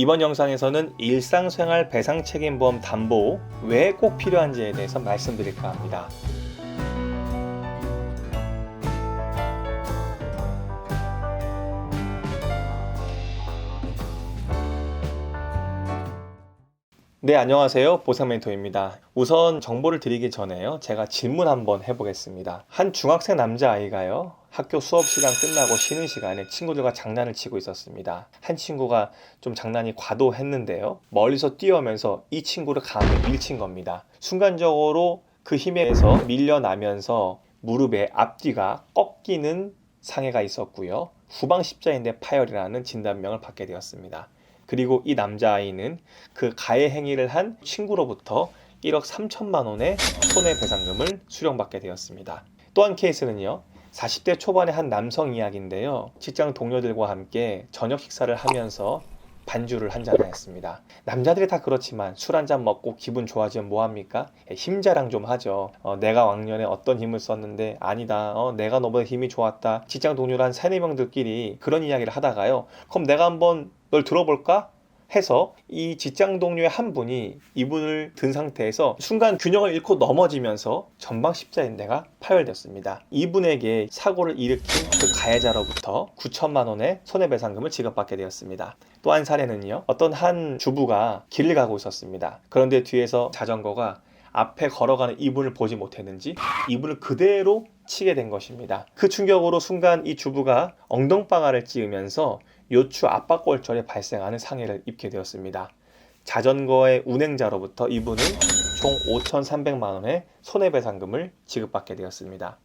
이번 영상에서는 일상생활 배상 책임보험 담보 왜 꼭 필요한지에 대해서 말씀드릴까 합니다. 네, 안녕하세요. 보상 멘토입니다. 우선 정보를 드리기 전에요. 제가 질문 한번 해보겠습니다. 한 중학생 남자아이가요. 학교 수업 시간 끝나고 쉬는 시간에 친구들과 장난을 치고 있었습니다. 한 친구가 좀 장난이 과도했는데요. 멀리서 뛰어오면서 이 친구를 강하게 밀친 겁니다. 순간적으로 그 힘에 의해서 밀려나면서 무릎의 앞뒤가 꺾이는 상해가 있었고요. 후방 십자인대 파열이라는 진단명을 받게 되었습니다. 그리고 이 남자아이는 그 가해 행위를 한 친구로부터 1억 3천만 원의 손해배상금을 수령받게 되었습니다. 또 한 케이스는요. 40대 초반의 한 남성 이야기인데요. 직장 동료들과 함께 저녁 식사를 하면서 반주를 한잔하였습니다. 남자들이 다 그렇지만 술 한 잔 먹고 기분 좋아지면 뭐합니까? 예, 힘자랑 좀 하죠. 어, 내가 왕년에 어떤 힘을 썼는데 아니다. 어, 내가 너보다 힘이 좋았다. 직장 동료를 한 세네 명들끼리 그런 이야기를 하다가요. 그럼 내가 한번 널 들어볼까? 해서 이 직장 동료의 한 분이 이분을 든 상태에서 순간 균형을 잃고 넘어지면서 전방 십자인대가 파열됐습니다. 이분에게 사고를 일으킨 그 가해자로부터 9천만 원의 손해배상금을 지급받게 되었습니다. 또 한 사례는요. 어떤 한 주부가 길을 가고 있었습니다. 그런데 뒤에서 자전거가 앞에 걸어가는 이분을 보지 못했는지 이분을 그대로 치게 된 것입니다. 그 충격으로 순간 이 주부가 엉덩방아를 찧으면서 요추 압박골절에 발생하는 상해를 입게 되었습니다. 자전거의 운행자로부터 이분은 총 5,300만 원의 손해배상금을 지급받게 되었습니다.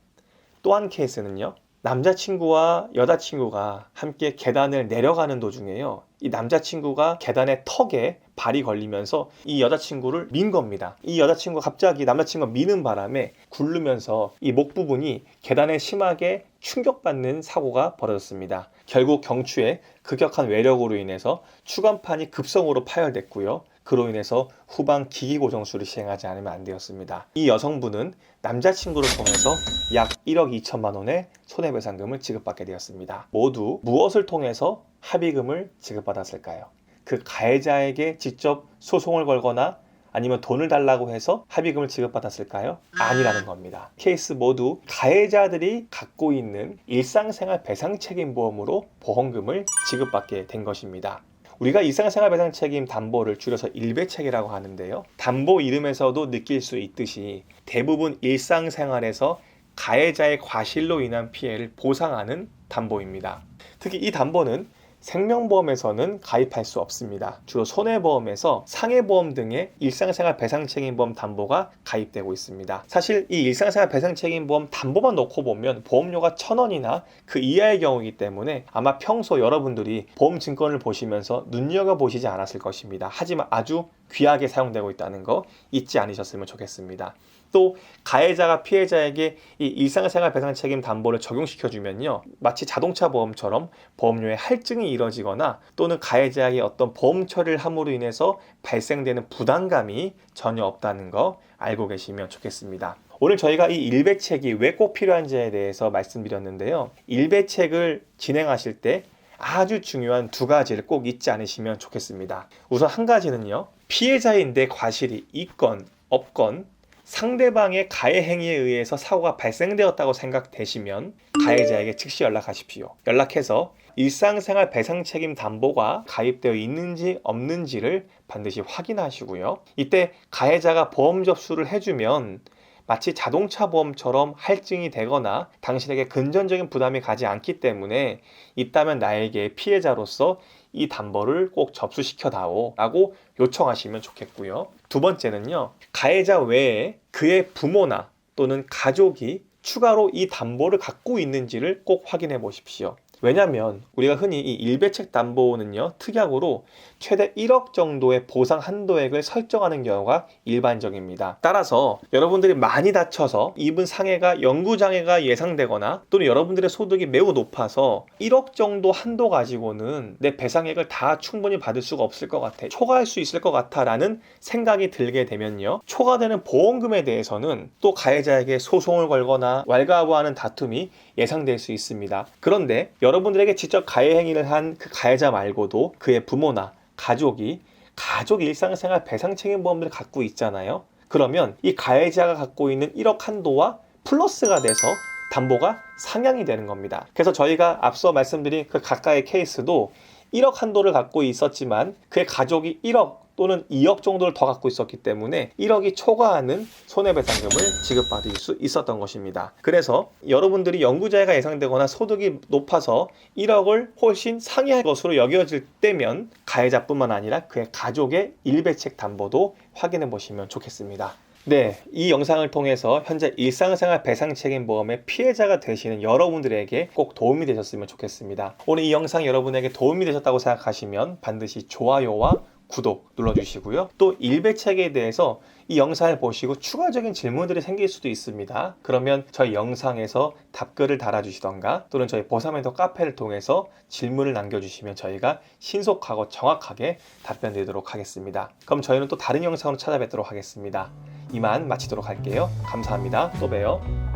또 한 케이스는요. 남자친구와 여자친구가 함께 계단을 내려가는 도중에요. 이 남자친구가 계단의 턱에 발이 걸리면서 이 여자친구를 민 겁니다. 이 여자친구가 갑자기 남자친구가 미는 바람에 굴르면서 이 목 부분이 계단에 심하게 충격받는 사고가 벌어졌습니다. 결국 경추에 급격한 외력으로 인해서 추간판이 급성으로 파열됐고요. 그로 인해서 후방 기기 고정술을 시행하지 않으면 안 되었습니다. 이 여성분은 남자친구를 통해서 약 1억 2천만 원의 손해배상금을 지급받게 되었습니다. 모두 무엇을 통해서 합의금을 지급받았을까요? 그 가해자에게 직접 소송을 걸거나 아니면 돈을 달라고 해서 합의금을 지급받았을까요? 아니라는 겁니다. 케이스 모두 가해자들이 갖고 있는 일상생활 배상 책임 보험으로 보험금을 지급받게 된 것입니다. 우리가 일상생활 배상 책임 담보를 줄여서 일배책이라고 하는데요. 담보 이름에서도 느낄 수 있듯이 대부분 일상생활에서 가해자의 과실로 인한 피해를 보상하는 담보입니다. 특히 이 담보는 생명보험에서는 가입할 수 없습니다. 주로 손해보험에서 상해보험 등의 일상생활 배상책임보험 담보가 가입되고 있습니다. 사실 이 일상생활 배상책임보험 담보만 놓고 보면 보험료가 천 원이나 그 이하의 경우이기 때문에 아마 평소 여러분들이 보험 증권을 보시면서 눈여겨보시지 않았을 것입니다. 하지만 아주 귀하게 사용되고 있다는 거 잊지 않으셨으면 좋겠습니다. 또 가해자가 피해자에게 이 일상생활 배상 책임 담보를 적용시켜 주면요. 마치 자동차 보험처럼 보험료의 할증이 이뤄지거나 또는 가해자에게 어떤 보험 처리를 함으로 인해서 발생되는 부담감이 전혀 없다는 거 알고 계시면 좋겠습니다. 오늘 저희가 이 일배책이 왜 꼭 필요한지에 대해서 말씀드렸는데요. 일배책을 진행하실 때 아주 중요한 두 가지를 꼭 잊지 않으시면 좋겠습니다. 우선 한 가지는요. 피해자인데 과실이 있건 없건 상대방의 가해 행위에 의해서 사고가 발생되었다고 생각되시면 가해자에게 즉시 연락하십시오. 연락해서 일상생활 배상 책임 담보가 가입되어 있는지 없는지를 반드시 확인하시고요. 이때 가해자가 보험 접수를 해주면 마치 자동차 보험처럼 할증이 되거나 당신에게 금전적인 부담이 가지 않기 때문에 있다면 나에게 피해자로서 이 담보를 꼭 접수시켜 다오 라고 요청하시면 좋겠고요. 두 번째는요. 가해자 외에 그의 부모나 또는 가족이 추가로 이 담보를 갖고 있는지를 꼭 확인해 보십시오. 왜냐하면 우리가 흔히 이 일배책 담보는요 특약으로 최대 1억 정도의 보상 한도액을 설정하는 경우가 일반적입니다. 따라서 여러분들이 많이 다쳐서 입은 상해가 영구 장애가 예상되거나 또는 여러분들의 소득이 매우 높아서 1억 정도 한도 가지고는 내 배상액을 다 충분히 받을 수가 없을 것 같아 초과할 수 있을 것 같아라는 생각이 들게 되면요 초과되는 보험금에 대해서는 또 가해자에게 소송을 걸거나 왈가부하는 다툼이 예상될 수 있습니다. 그런데 여러 분들에게 직접 가해 행위를 한 그 가해자 말고도 그의 부모나 가족이 가족 일상생활 배상 책임 보험을 갖고 있잖아요. 그러면 이 가해자가 갖고 있는 1억 한도와 플러스가 돼서 담보가 상향이 되는 겁니다. 그래서 저희가 앞서 말씀드린 그 가까의 케이스도 1억 한도를 갖고 있었지만 그의 가족이 1억 또는 2억 정도를 더 갖고 있었기 때문에 1억이 초과하는 손해배상금을 지급받을 수 있었던 것입니다. 그래서 여러분들이 연구자해가 예상되거나 소득이 높아서 1억을 훨씬 상회할 것으로 여겨질 때면 가해자뿐만 아니라 그의 가족의 일배책 담보도 확인해 보시면 좋겠습니다. 네, 이 영상을 통해서 현재 일상생활 배상책임보험의 피해자가 되시는 여러분들에게 꼭 도움이 되셨으면 좋겠습니다. 오늘 이 영상 여러분에게 도움이 되셨다고 생각하시면 반드시 좋아요와 구독 눌러주시고요. 또 일배책에 대해서 이 영상을 보시고 추가적인 질문들이 생길 수도 있습니다. 그러면 저희 영상에서 답글을 달아주시던가 또는 저희 보사멘토 카페를 통해서 질문을 남겨주시면 저희가 신속하고 정확하게 답변 드리도록 하겠습니다. 그럼 저희는 또 다른 영상으로 찾아뵙도록 하겠습니다. 이만 마치도록 할게요. 감사합니다. 또 봬요.